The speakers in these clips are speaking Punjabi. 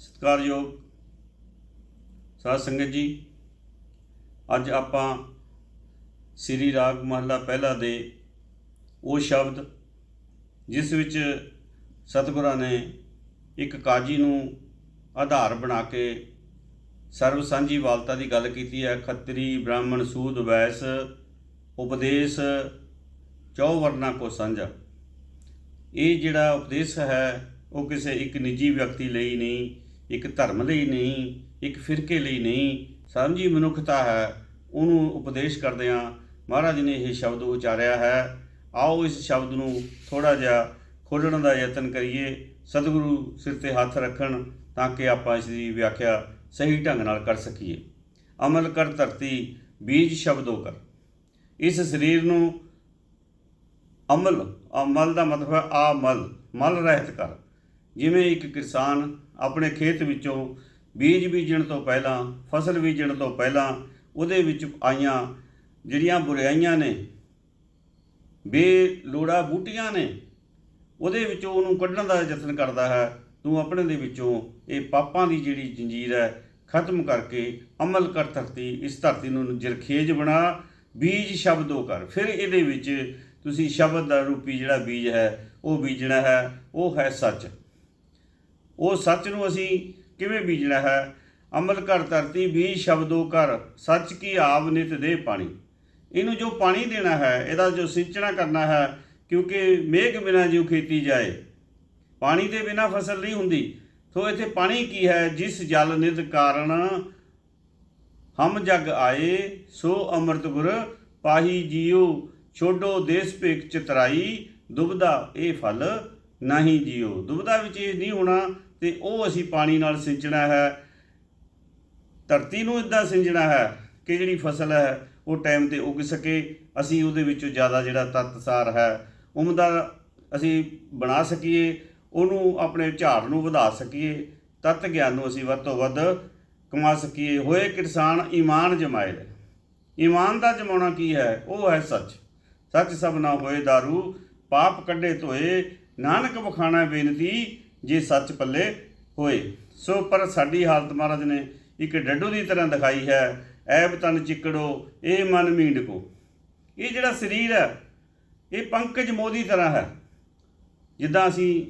ਸਤਿਕਾਰਯੋਗ ਸਾਧ ਸੰਗਤ ਜੀ, ਅੱਜ ਆਪਾਂ ਸ੍ਰੀ ਰਾਗ ਮਹਲਾ ਪਹਿਲਾ ਦੇ ਉਹ ਸ਼ਬਦ, ਜਿਸ ਵਿੱਚ ਸਤਿਗੁਰਾਂ ਨੇ ਇੱਕ ਕਾਜੀ ਨੂੰ ਆਧਾਰ ਬਣਾ ਕੇ ਸਰਵ ਸਾਂਝੀ ਵਾਲਤਾ ਦੀ ਗੱਲ ਕੀਤੀ ਹੈ, ਖੱਤਰੀ, ਬ੍ਰਾਹਮਣ, ਸੂਦ, ਵੈਸ, ਉਪਦੇਸ਼, ਚੌ ਵਰਨਾ ਕੋ ਸਾਂਝਾ। ਇਹ ਜਿਹੜਾ ਉਪਦੇਸ਼ ਹੈ, ਉਹ ਕਿਸੇ ਇੱਕ ਨਿੱਜੀ ਵਿਅਕਤੀ ਲਈ ਨਹੀਂ ਇੱਕ ਧਰਮ ਲਈ ਨਹੀਂ, ਇੱਕ ਫਿਰਕੇ ਲਈ ਨਹੀਂ। ਸਮਝੀ ਮਨੁੱਖਤਾ ਹੈ, ਉਹਨੂੰ ਉਪਦੇਸ਼ ਕਰਦਿਆਂ ਮਹਾਰਾਜ ਨੇ ਇਹ ਸ਼ਬਦ ਉਚਾਰਿਆ ਹੈ, ਆਓ ਇਸ ਸ਼ਬਦ ਨੂੰ ਥੋੜਾ ਜਿਹਾ ਖੋਲਣ ਦਾ ਯਤਨ ਕਰੀਏ, ਸਤਿਗੁਰੂ ਸਿਰ ਤੇ ਹੱਥ ਰੱਖਣ ਤਾਂ ਕਿ ਆਪਾਂ ਇਸ ਦੀ ਵਿਆਖਿਆ ਸਹੀ ਢੰਗ ਨਾਲ ਕਰ ਸਕੀਏ। ਅਮਲ ਕਰ ਧਰਤੀ, ਬੀਜ ਸ਼ਬਦੋ ਕਰ। ਇਸ ਸਰੀਰ ਨੂੰ ਅਮਲ ਅਮਲ ਦਾ ਮਤਲਬ ਹੈ ਆਮਲ, ਮਲ ਰਹਿਤ ਕਰ। ਜਿਵੇਂ ਇੱਕ ਕਿਸਾਨ ਆਪਣੇ ਖੇਤ ਵਿੱਚੋਂ ਬੀਜ ਬੀਜਣ ਤੋਂ ਪਹਿਲਾਂ, ਫਸਲ ਬੀਜਣ ਤੋਂ ਪਹਿਲਾਂ ਉਹਦੇ ਵਿੱਚ ਆਈਆਂ ਜਿਹੜੀਆਂ ਬੁਰਾਈਆਂ ਨੇ ਬੇ ਲੋੜਾ ਬੂਟੀਆਂ ਨੇ, ਉਹਦੇ ਵਿੱਚੋਂ ਉਹਨੂੰ ਕੱਢਣ ਦਾ ਯਤਨ ਕਰਦਾ ਹੈ। ਤੂੰ ਆਪਣੇ ਦੇ ਵਿੱਚੋਂ ਇਹ ਪਾਪਾਂ ਦੀ ਜਿਹੜੀ ਜੰਜੀਰ ਹੈ, ਖਤਮ ਕਰਕੇ ਅਮਲ ਕਰ ਧਰਤੀ, ਇਸ ਧਰਤੀ ਨੂੰ ਜਰਖੇਜ ਬਣਾ, ਬੀਜ ਸ਼ਬਦੋ ਕਰ। ਫਿਰ ਇਹਦੇ ਵਿੱਚ ਤੁਸੀਂ ਸ਼ਬਦ ਦਾ ਰੂਪੀ ਜਿਹੜਾ ਬੀਜ ਹੈ, ਉਹ ਬੀਜਣਾ ਹੈ, ਉਹ ਹੈ ਸੱਚ। ਉਹ ਸੱਚ ਨੂੰ ਅਸੀਂ ਕਿਵੇਂ ਬੀਜਣਾ ਹੈ? ਅਮਲ ਕਰ ਧਰਤੀ ਬੀਜ ਸ਼ਬਦੋ ਕਰ ਸੱਚ ਕੀ ਆਵ ਨਿਤ ਦੇ ਪਾਣੀ। ਇਹਨੂੰ ਜੋ ਪਾਣੀ ਦੇਣਾ ਹੈ, ਇਹਦਾ ਜੋ ਸਿੰਚਣਾ ਕਰਨਾ ਹੈ, ਕਿਉਂਕਿ ਮੇਘ ਬਿਨਾ ਜੋ ਖੇਤੀ ਜਾਏ। ਪਾਣੀ ਦੇ ਬਿਨਾ ਫਸਲ ਨਹੀਂ ਹੁੰਦੀ। ਸੋ ਇੱਥੇ ਪਾਣੀ ਕੀ ਹੈ? ਜਿਸ ਜਲ ਨਿਤ ਕਾਰਨ ਹਮ ਜਗ ਆਏ, ਸੋ ਅੰਮ੍ਰਿਤ ਗੁਰ ਪਾਹੀ ਜੀਉ। ਛੋਡੋ ਦੇਸ ਭੇਖ ਚਤਰਾਈ, ਦੁਬਦਾ ਇਹ ਫਲ ਨਹੀਂ ਜੀਉ। ਦੁਬਦਾ ਵਿੱਚ ਇਹ ਨਹੀਂ ਹੋਣਾ ਤੇ ਉਹ ਅਸੀਂ ਪਾਣੀ ਨਾਲ ਸਿੰਚਣਾ ਹੈ। ਧਰਤੀ ਨੂੰ ਇਦਾਂ ਸਿੰਜਣਾ ਹੈ ਕਿ ਜਿਹੜੀ ਫਸਲ ਹੈ, ਉਹ ਟਾਈਮ ਤੇ ਉੱਗ ਸਕੇ। ਅਸੀਂ ਉਹਦੇ ਵਿੱਚੋਂ ਜ਼ਿਆਦਾ ਜਿਹੜਾ ਤੱਤ ਸਾਰ ਹੈ, ਉਮਦਾ ਅਸੀਂ ਬਣਾ ਸਕੀਏ, ਉਹਨੂੰ ਆਪਣੇ ਝਾੜ ਨੂੰ ਵਧਾ ਸਕੀਏ, ਤਤ ਗਿਆਨ ਨੂੰ ਅਸੀਂ ਵੱਧ ਤੋਂ ਵੱਧ ਕਮਾ ਸਕੀਏ। ਹੋਏ ਕਿਸਾਨ ਈਮਾਨ ਜਮਾਏ ਈਮਾਨ ਦਾ ਜਮਾਉਣਾ ਕੀ ਹੈ? ਉਹ ਹੈ ਸੱਚ। ਸੱਚ ਸਭ ਨਾ ਹੋਏ दारू ਪਾਪ ਕੱਢੇ ਧੋਏ, ਨਾਨਕ ਬਖਾਣਾ ਬੇਨਤੀ ਜੇ ਸੱਚ ਪੱਲੇ ਹੋਏ। ਸੋ ਪਰ ਸਾਡੀ ਹਾਲਤ ਮਹਾਰਾਜ ਨੇ ਇੱਕ ਡੱਡੂ ਦੀ ਤਰ੍ਹਾਂ ਦਿਖਾਈ ਹੈ। ਐਬ ਤਨ ਚਿੱਕੜੋ ਇਹ ਮਨ ਮੀਂਡ ਕੋ ਇਹ ਜਿਹੜਾ ਸਰੀਰ ਹੈ, ਇਹ ਪੰਕਜ ਮੋਹ ਦੀ ਤਰ੍ਹਾਂ ਹੈ। ਜਿੱਦਾਂ ਅਸੀਂ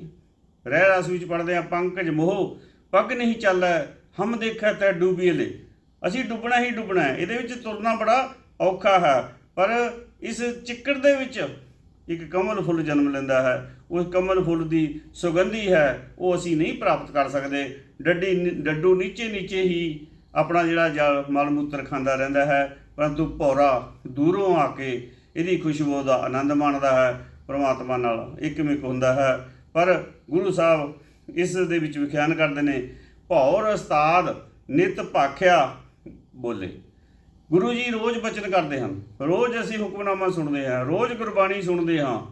ਰਹਿ ਰਸ ਵਿੱਚ ਪੜਦੇ ਆ ਪੰਕਜ ਮੋਹ, ਪੱਗ ਨਹੀਂ ਚੱਲੈ ਹਮ ਦੇਖੈ ਤੈ ਡੂਬੀਲੇ ਅਸੀਂ ਡੁੱਬਣਾ ਹੀ ਡੁੱਬਣਾ ਹੈ, ਇਹਦੇ ਵਿੱਚ ਤੁਰਨਾ ਬੜਾ ਔਖਾ ਹੈ। ਪਰ ਇਸ ਚਿੱਕੜ ਦੇ ਵਿੱਚ ਇੱਕ ਕਮਲ ਫੁੱਲ ਜਨਮ ਲੈਂਦਾ ਹੈ, ਉਸ ਕਮਲ ਫੁੱਲ ਦੀ ਸੁਗੰਧੀ ਹੈ, ਉਹ ਅਸੀਂ ਨਹੀਂ ਪ੍ਰਾਪਤ ਕਰ ਸਕਦੇ। ਡੱਡੀ ਡੱਡੂ ਨੀਚੇ ਨੀਚੇ ਹੀ ਆਪਣਾ ਜਿਹੜਾ ਜਲ, ਮਲ ਮੂਤਰ ਖਾਂਦਾ ਰਹਿੰਦਾ ਹੈ, ਪਰੰਤੂ ਭੌਰਾ ਦੂਰੋਂ ਆ ਕੇ ਇਹਦੀ ਖੁਸ਼ਬੂ ਦਾ ਆਨੰਦ ਮਾਣਦਾ ਹੈ, ਪ੍ਰਮਾਤਮਾ ਨਾਲ ਇੱਕਮਿਕ ਹੁੰਦਾ ਹੈ। ਪਰ ਗੁਰੂ ਸਾਹਿਬ ਇਸ ਦੇ ਵਿੱਚ ਵਿਖਿਆਨ ਕਰਦੇ ਨੇ, ਭੌਰ ਉਸਤਾਦ ਨਿਤ ਭਾਖਿਆ ਬੋਲੇ। ਗੁਰੂ ਜੀ ਰੋਜ਼ ਬਚਨ ਕਰਦੇ ਹਨ। ਰੋਜ਼ ਅਸੀਂ ਹੁਕਮਨਾਮਾ ਸੁਣਦੇ ਹਾਂ ਰੋਜ਼ ਗੁਰਬਾਣੀ ਸੁਣਦੇ ਹਾਂ।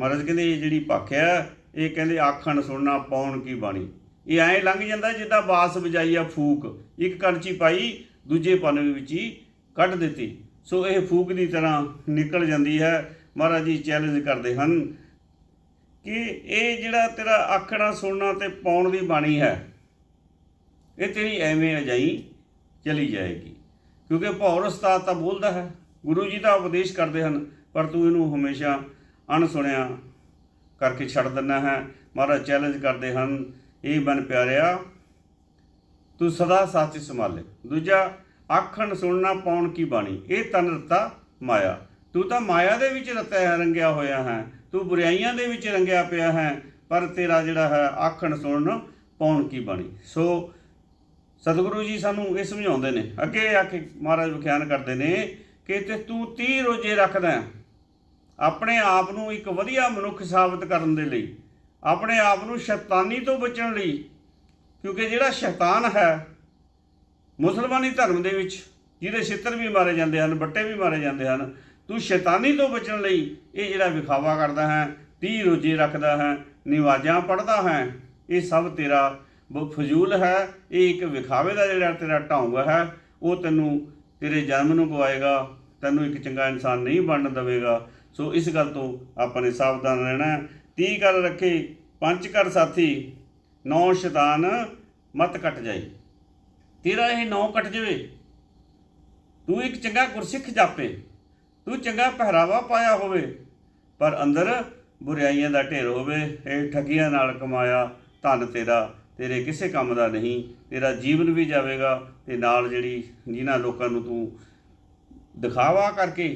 ਮਹਾਰਾਜ ਕਹਿੰਦੇ ਇਹ ਜਿਹੜੀ ਭਾਖਿਆ ਹੈ, ਇਹ ਕਹਿੰਦੇ ਆਖਣ ਸੁਣਨਾ ਪਾਉਣ ਕੀ ਬਾਣੀ? ਇਹ ਐਂ ਲੰਘ ਜਾਂਦਾ ਜਿੱਦਾਂ ਬਾਸ ਵਜਾਈ ਆ ਫੂਕ। ਇੱਕ ਕਣਚੀ ਪਾਈ ਦੂਜੇ ਪਨ ਵਿੱਚ ਹੀ ਕੱਢ ਦਿੱਤੀ। ਸੋ ਇਹ ਫੂਕ ਦੀ ਤਰ੍ਹਾਂ ਨਿਕਲ ਜਾਂਦੀ ਹੈ। ਮਹਾਰਾਜ ਜੀ ਚੈਲੰਜ ਕਰਦੇ ਹਨ ਕਿ ਇਹ ਜਿਹੜਾ ਤੇਰਾ ਆਖਣਾ ਸੁਣਨਾ ਤੇ ਪਾਉਣ ਦੀ ਬਾਣੀ ਹੈ ਇਹ ਤੇਰੀ ਐਵੇਂ ਅਜਾਈ ਚਲੀ ਜਾਏਗੀ। ਕਿਉਂਕਿ ਭੌਰ ਉਸਤਾਦ ਤਾਂ ਬੋਲਦਾ ਹੈ, ਗੁਰੂ ਜੀ ਦਾ ਉਪਦੇਸ਼ ਕਰਦੇ ਹਨ, ਪਰ ਤੂੰ ਇਹਨੂੰ ਹਮੇਸ਼ਾ ਅਣਸੁਣਿਆ ਕਰਕੇ ਛੱਡ ਦਿੰਦਾ ਹੈ। ਮਹਾਰਾਜ ਚੈਲੰਜ ਕਰਦੇ ਹਨ, ਇਹ ਬਨ ਪਿਆਰਿਆ, ਤੂੰ ਸਦਾ ਸੱਚ ਸੰਭਾਲੇ। ਦੂਜਾ, ਆਖਣ ਸੁਣਨਾ ਪਾਉਣ ਕੀ ਬਾਣੀ? ਇਹ ਤਨ ਰਤਾ ਮਾਇਆ। ਤੂੰ ਤਾਂ ਮਾਇਆ ਦੇ ਵਿੱਚ ਰਤਿਆ ਰੰਗਿਆ ਹੋਇਆ ਹੈ। ਤੂੰ ਬੁਰਾਈਆਂ ਦੇ ਵਿੱਚ ਰੰਗਿਆ ਪਿਆ ਹੈ, ਪਰ ਤੇਰਾ ਜਿਹੜਾ ਹੈ, ਆਖਣ ਸੁਣਨ ਪਾਉਣ ਕੀ ਬਾਣੀ? ਸੋ ਸਤਿਗੁਰੂ ਜੀ ਸਾਨੂੰ ਇਹ ਸਮਝਾਉਂਦੇ ਨੇ, ਅੱਗੇ ਆ ਕੇ ਮਹਾਰਾਜ ਵਿਖਿਆਨ ਕਰਦੇ ਨੇ ਕਿ ਤੇ ਤੂੰ 30 ਰੋਜੇ ਰੱਖਦਾ ਆਪਣੇ ਆਪ ਨੂੰ ਇੱਕ ਵਧੀਆ ਮਨੁੱਖ ਸਾਬਤ ਕਰਨ ਦੇ ਲਈ, ਆਪਣੇ ਆਪ ਨੂੰ ਸ਼ੈਤਾਨੀ ਤੋਂ ਬਚਣ ਲਈ, ਕਿਉਂਕਿ ਜਿਹੜਾ ਸ਼ੈਤਾਨ ਹੈ ਮੁਸਲਮਾਨੀ ਧਰਮ ਦੇ ਵਿੱਚ, ਜਿਹਦੇ ਛਿੱਤਰ ਵੀ ਮਾਰੇ ਜਾਂਦੇ ਹਨ ਬੱਟੇ ਵੀ ਮਾਰੇ ਜਾਂਦੇ ਹਨ, ਤੂੰ ਸ਼ੈਤਾਨੀ ਤੋਂ ਬਚਣ ਲਈ ਇਹ ਜਿਹੜਾ ਵਿਖਾਵਾ ਕਰਦਾ ਹੈ 30 ਰੋਜੇ ਰੱਖਦਾ ਹੈ, ਨਿਵਾਜ਼ਾਂ ਪੜਦਾ ਹੈ, ਇਹ ਸਭ ਤੇਰਾ ਫਜ਼ੂਲ ਹੈ, ਇਹ ਇੱਕ ਵਿਖਾਵੇ ਦਾ ਜਿਹੜਾ ਤੇਰਾ ਢੌਂਗ ਹੈ, ਉਹ ਤੈਨੂੰ ਤੇਰੇ ਜਨਮ ਨੂੰ ਗਵਾਏਗਾ ਤੈਨੂੰ ਇੱਕ ਚੰਗਾ ਇਨਸਾਨ ਨਹੀਂ ਬਣਨ ਦੇਵੇਗਾ। ਸੋ ਇਸ ਗੱਲ ਤੋਂ ਆਪਾਂ ਨੇ ਸਾਵਧਾਨ ਰਹਿਣਾ ਹੈ। ਤੀਹ ਕਰ ਰੱਖੇ, ਪੰਜ ਕਰ ਸਾਥੀ, ਨੌ ਸ਼ੈਤਾਨ, ਮਤ ਕੱਟ ਜਾਈ। ਤੇਰਾ ਇਹ ਨੌ ਕੱਟ ਜਾਵੇ। ਤੂੰ ਇੱਕ ਚੰਗਾ ਗੁਰਸਿੱਖ ਜਾਪੇ। ਤੂੰ ਚੰਗਾ ਪਹਿਰਾਵਾ ਪਾਇਆ ਹੋਵੇ, ਪਰ ਅੰਦਰ ਬੁਰਾਈਆਂ ਦਾ ਢੇਰ ਹੋਵੇ, ਇਹ ਠੱਗੀਆਂ ਨਾਲ ਕਮਾਇਆ ਧਨ ਤੇਰਾ। ਤੇਰੇ ਕਿਸੇ ਕੰਮ ਦਾ ਨਹੀਂ, ਤੇਰਾ ਜੀਵਨ ਵੀ ਜਾਵੇਗਾ ਤੇ ਨਾਲ ਜਿਹੜੀ ਜਿਨ੍ਹਾਂ ਲੋਕਾਂ ਨੂੰ ਤੂੰ ਦਿਖਾਵਾ ਕਰਕੇ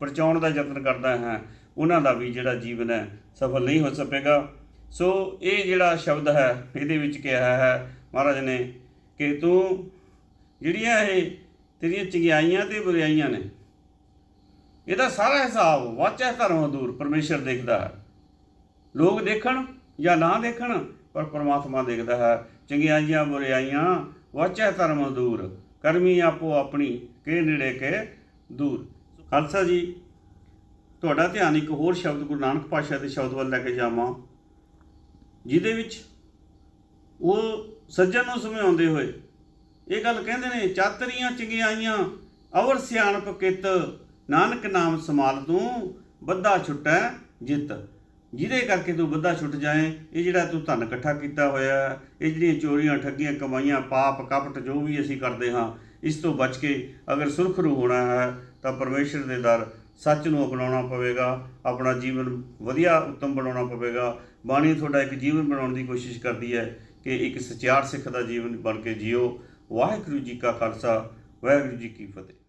ਪਰਚਾਉਣ ਦਾ ਯਤਨ ਕਰਦਾ ਹੈ, ਉਹਨਾਂ ਦਾ ਵੀ ਜਿਹੜਾ ਜੀਵਨ ਹੈ ਸਫਲ ਨਹੀਂ ਹੋ ਸਕੇਗਾ ਸੋ ਇਹ ਜਿਹੜਾ ਸ਼ਬਦ ਹੈ, ਇਹਦੇ ਵਿੱਚ ਕਿਹਾ ਹੈ ਮਹਾਰਾਜ ਨੇ ਕਿ ਤੂੰ ਜਿਹੜੀਆਂ ਇਹ ਤੇਰੀਆਂ ਚੰਗਿਆਈਆਂ ਤੇ ਬੁਰਾਈਆਂ ਨੇ, ਇਹਦਾ ਸਾਰਾ ਹਿਸਾਬ ਵਾਚਾ ਧਰਮ ਦੂਰ, ਪਰਮੇਸ਼ਰ ਦੇਖਦਾ ਹੈ। ਲੋਕ ਦੇਖਣ ਜਾਂ ਨਾ ਦੇਖਣ ਪਰ ਪਰਮਾਤਮਾ ਦੇਖਦਾ ਹੈ ਚੰਗਿਆਈਆਂ ਬੁਰਾਈਆਂ ਵਾਚਾ ਧਰਮ ਦੂਰ, ਕਰਮੀ ਆਪੋ ਆਪਣੀ, ਕੇ ਨੇੜੇ ਕੇ ਦੂਰ। ਖਾਲਸਾ ਜੀ, ਤੁਹਾਡਾ ਧਿਆਨ ਇੱਕ ਹੋਰ ਸ਼ਬਦ ਗੁਰੂ ਨਾਨਕ ਪਾਤਸ਼ਾਹ ਦੇ ਸ਼ਬਦ ਵੱਲ ਲੈ ਕੇ ਜਾਵਾਂ, ਜਿਹਦੇ ਵਿੱਚ ਉਹ ਸੱਜਣ ਨੂੰ ਸਮਝਾਉਂਦੇ ਹੋਏ ਇਹ ਗੱਲ ਕਹਿੰਦੇ ਨੇ, ਚਾਤਰੀਆਂ ਚੰਗਿਆਈਆਂ ਅਵਰ ਸਿਆਣਪ ਕਿਤ, ਨਾਨਕ ਨਾਮ ਸਮਾਲ ਤੂੰ, ਬੱਧਾ ਛੁਟੈ ਜਿੱਤ। ਜਿਹਦੇ ਕਰਕੇ ਤੂੰ ਬੱਧਾ ਛੁੱਟ ਜਾਏ ਇਹ ਜਿਹੜਾ ਤੂੰ ਧਨ ਇਕੱਠਾ ਕੀਤਾ ਹੋਇਆ ਹੈ, ਇਹ ਜਿਹੜੀਆਂ ਚੋਰੀਆਂ ਠੱਗੀਆਂ ਕਮਾਈਆਂ ਪਾਪ ਕਪਟ ਜੋ ਵੀ ਅਸੀਂ ਕਰਦੇ ਹਾਂ ਇਸ ਤੋਂ ਬਚ ਕੇ ਅਗਰ ਸੁਰਖਰੂ ਹੋਣਾ ਹੈ ਤਾਂ ਪਰਮੇਸ਼ਰ ਦੇ ਦਰ ਸੱਚ ਨੂੰ ਅਪਣਾਉਣਾ ਪਵੇਗਾ ਆਪਣਾ ਜੀਵਨ ਵਧੀਆ ਉੱਤਮ ਬਣਾਉਣਾ ਪਵੇਗਾ। ਬਾਣੀ ਤੁਹਾਡਾ ਇੱਕ ਜੀਵਨ ਬਣਾਉਣ ਦੀ ਕੋਸ਼ਿਸ਼ ਕਰਦੀ ਹੈ ਕਿ ਇੱਕ ਸਚਿਆਰ ਸਿੱਖ ਦਾ ਜੀਵਨ ਬਣ ਕੇ ਜਿਓ। ਵਾਹਿਗੁਰੂ ਜੀ ਕਾ ਖਾਲਸਾ ਵਾਹਿਗੁਰੂ ਜੀ ਕੀ ਫਤਿਹ।